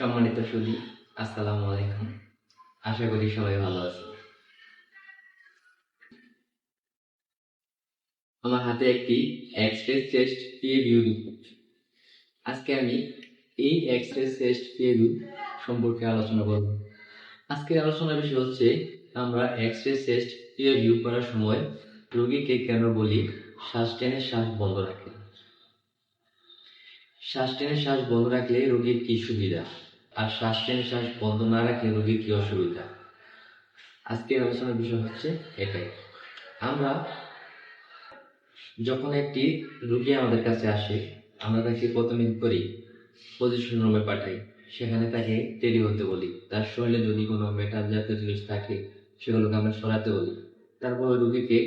সম্মানিত সুদী আসসালামু আলাইকুম। আশা করি সবাই ভালো আছে আমার হাতে একটি X-ray chest PA view report আজকে আমি এই এক্সরে চেস্ট পিএ ভিউ সম্পর্কে আলোচনা করব। আজকের আলোচনার বিষয় হচ্ছে, আমরা এক্সরে চেস্ট পিএ ভিউ করার সময় রোগীকে কেন বলি, শ্বাস টেনে শ্বাস বন্ধ রাখে। শ্বাস টেনে শ্বাস বন্ধ রাখলে রোগীর কি সুবিধা? আর শ্বাস টেনে শ্বাস বন্ধ না রাখলে রোগীর কি অসুবিধা? আজকের আলোচনার বিষয় হচ্ছে এটাই। আমরা যখন একটি রুগী আমাদের কাছে আসে, আমরা তাকে প্রথমে করি পজিশন রুমে পাঠাই। সেখানে তাকে টেরি হতে বলি। তার শরীরে যদি কোনো মেটাল জাতীয় জিনিস থাকে, সেগুলোকে আমরা সরাতে বলি। তারপর রোগীকে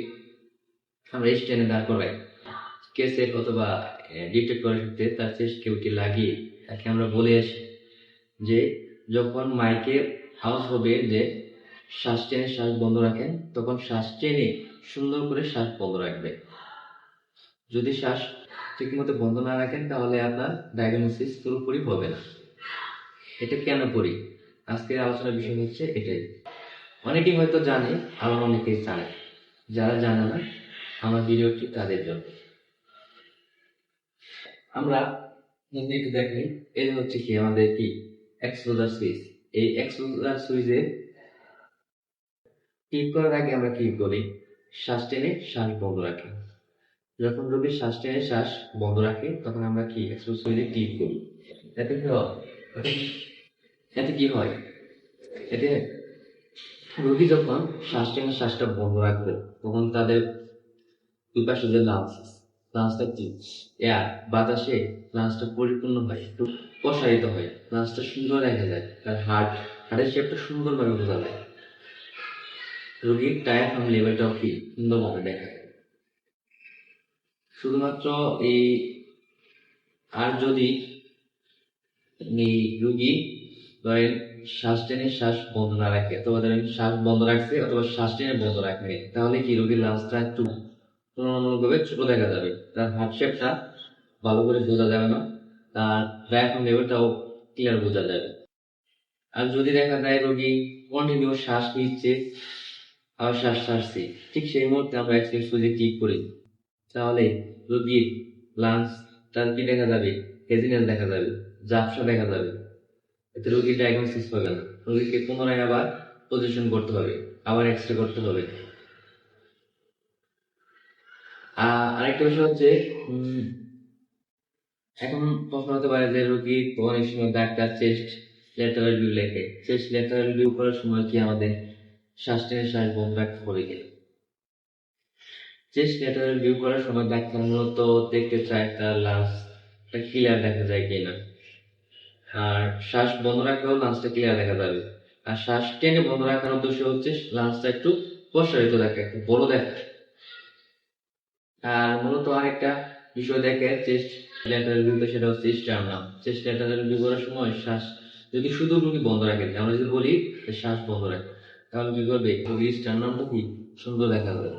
আমরা স্ট্যান্ডে দাঁড় করাই। কেসেট অথবা ডিটেক্ট করার ক্ষেত্রে তার চেস্ট কেউটি লাগিয়ে তাকে আমরা বলে আসি। যে যখন মাইকে আওয়াজ হবে, যে শ্বাস টেনে শ্বাস বন্ধ রাখেন, তখন শ্বাস টেনে সুন্দর করে শ্বাস বন্ধ রাখবে। যদি শ্বাস ঠিকমতো বন্ধ না রাখেন, তাহলে আপনার ডায়াগনোসিস পুরোপুরি হবে না। এটা কেন করি? আজকের আলোচনার বিষয় হচ্ছে এটাই। অনেকেই হয়তো জানে আবার অনেকেই জানে। যারা জানে না, আমার ভিডিওটি তাদের জন্য? আমরা যদি একটু দেখি, এই হচ্ছে কি, আমাদের কি এক্সপোজার সুইচ এই এক্সপোজার সুইচে টিপ করার আগে আমরা কি করি? শ্বাস টেনে শ্বাস বন্ধ রাখি। যখন রোগী শ্বাস টেনে শ্বাস বন্ধ রাখে, তখন আমরা কি এক্সপোজার সুইচে টিপ করি? এতে কি হয়? এতে কি হয়? এতে রোগী যখন শ্বাস টেনে শ্বাসটা বন্ধ রাখবে, তখন তাদের দুই পাশে যে লাংস লাংসটা কি? এয়ার বাতাসে লাংসটা পরিপূর্ণ হয়, একটু প্রসারিত হয়। লাংসটা সুন্দর দেখা যায়, তার হার্ট হার্টের শেপটা সুন্দরভাবে বোঝা যায়। রোগীর ডায়াফ্রাম লেভেলটাও কি সুন্দরভাবে দেখা যায়। শুধুমাত্র এই, আর যদি এই রুগী ধরেন শ্বাস টেনে শ্বাস বন্ধ না রাখে, অথবা ধরেন শ্বাস বন্ধ রাখছে অথবা শ্বাস টেনে বন্ধ রাখবে তাহলে কি রোগীর লাংসটা একটু তুলনামূলকভাবে ছোট দেখা যাবে। তার হার্ট শেপটা ভালো করে বোঝা যাবে না। তার ডায়াফ্রাম লেভেলটাও ক্লিয়ার বোঝা যাবে। আর যদি দেখা যায় রোগী কন্টিনিউ শ্বাস নিচ্ছে, আবার শ্বাস ছাড়ছে, ঠিক সেই মুহূর্তে আমরা এক্সপ্রেস সুইচে ক্লিক করি। তাহলে রোগীর লাংস তার কি দেখা যাবে হেজিনেস দেখা যাবে জাপসা দেখা যাবে। এতে রোগীর ডায়াগনোসিস হবে না। রোগীকে পুনরায় আবার পজিশন করতে হবে, আবার এক্স রে করতে হবে। আর আরেকটা বিষয় হচ্ছে এখন প্রশ্ন হতে পারে যে রোগী অনেক সময় ডাক্তার চেস্ট ল্যাটারাল ভিউ লেখে। চেস্ট ল্যাটারাল ভিউ করার সময় কি আমাদের শ্বাস টেনে শ্বাস বন্ধ রাখতে হবে কিনা চেস্ট ল্যাটারাল ভিউ করার সময় ডাক্তার মূলত দেখতে চায় তার লাংসটা ক্লিয়ার দেখা যায় কিনা। আর শ্বাস বন্ধ রাখলেও লাঞ্চটা ক্লিয়ার দেখা যাবে। আর শ্বাস টেনে বন্ধ রাখার উদ্দেশ্য হচ্ছে লাঞ্চটা একটু প্রসারিত দেখা, একটু বড় দেখা। আর মূলত আরেকটা বিষয় দেখে চেস্ট ল্যাটারাল ভিউতে সেটা হচ্ছে স্টার্নাম চেস্ট ল্যাটারাল ভিউ করার সময় শ্বাস যদি শুধু রুগী বন্ধ রাখে, আমরা যদি বলি শ্বাস বন্ধ রাখে, তাহলে কি করবে? রুগীর স্টার্নামটা কি সুন্দর দেখা যাবে।